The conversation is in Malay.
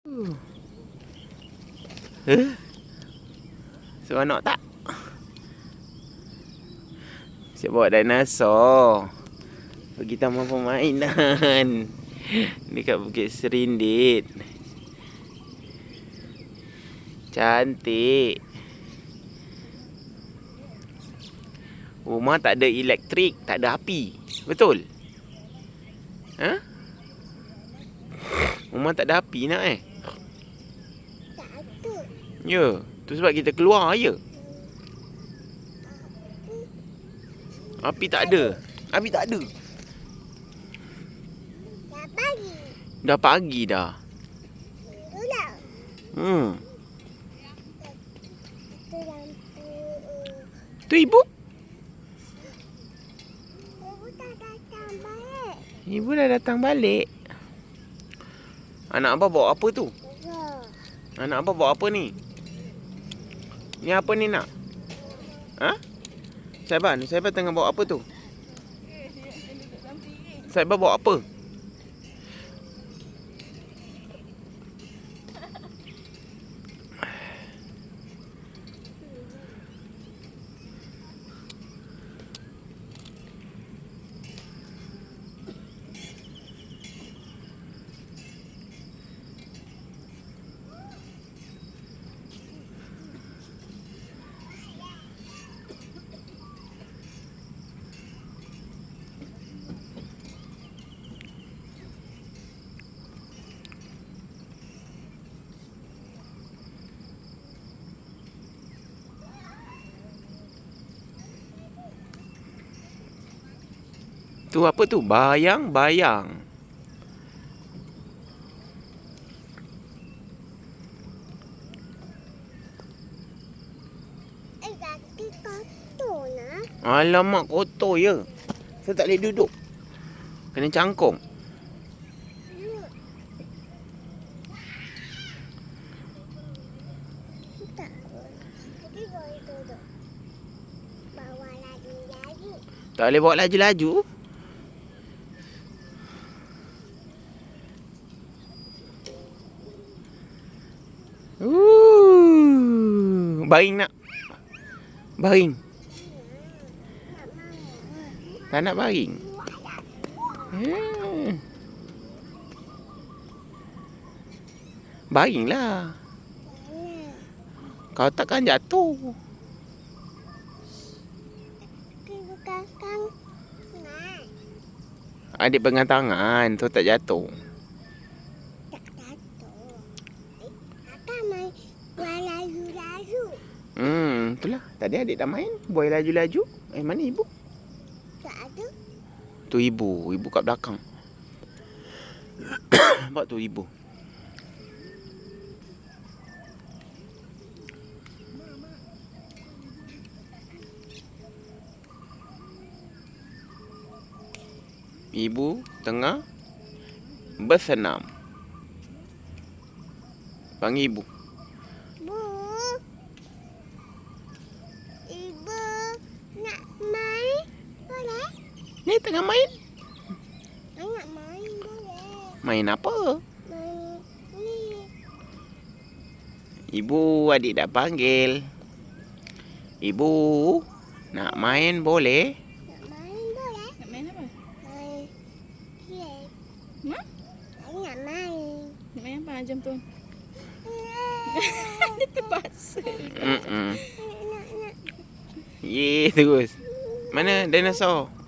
Huh? Seronok tak? Siap bawa dinosaur. Pergi taman permainan. Dekat Bukit Serindit. Cantik. Rumah tak ada elektrik, tak ada api. Betul? Ha? Rumah tak ada api nak eh? Ada. Ya, tu sebab kita keluar je. Api tak ada. Api tak ada. Dah pagi. Dah pagi dah. Hmm. Tu ibu? Ibu tak datang balik. Ibu dah datang balik. Anak abah bawa apa tu? Anak abah bawa apa ni? Ni apa ni nak? Ha? Saiban, Saiban tengah bawa apa tu? Saiban bawa apa? Tu apa tu? Kotor nak. Alamak kotor ya. Saya tak boleh duduk. Kena cangkung. Tak boleh bawa laju-laju. Uh, baring nak. Baring. Tak nak baring. Hmm. Baringlah. Kau takkan jatuh. Adik pegang tangan tu tak jatuh. Tak jatuh. Eh, Kakak main buat laju-laju. Hmm, itulah. Tadi adik dah main. Boy laju-laju. Eh, mana ibu? Tak ada. Tu ibu. Ibu kat belakang. Nampak tu ibu. Ibu tengah bersenam. Panggil ibu. Bu. Ibu nak main boleh? Ni tengah main. Nak main boleh. Main apa? Main ni. Ibu adik dah panggil. Ibu nak main boleh? Nak main boleh? Nak main apa? Main. Cik. Mak? Nak main. Nak main apa jam tu? Dia terpaksa. Ye terus. Mana dinosaur?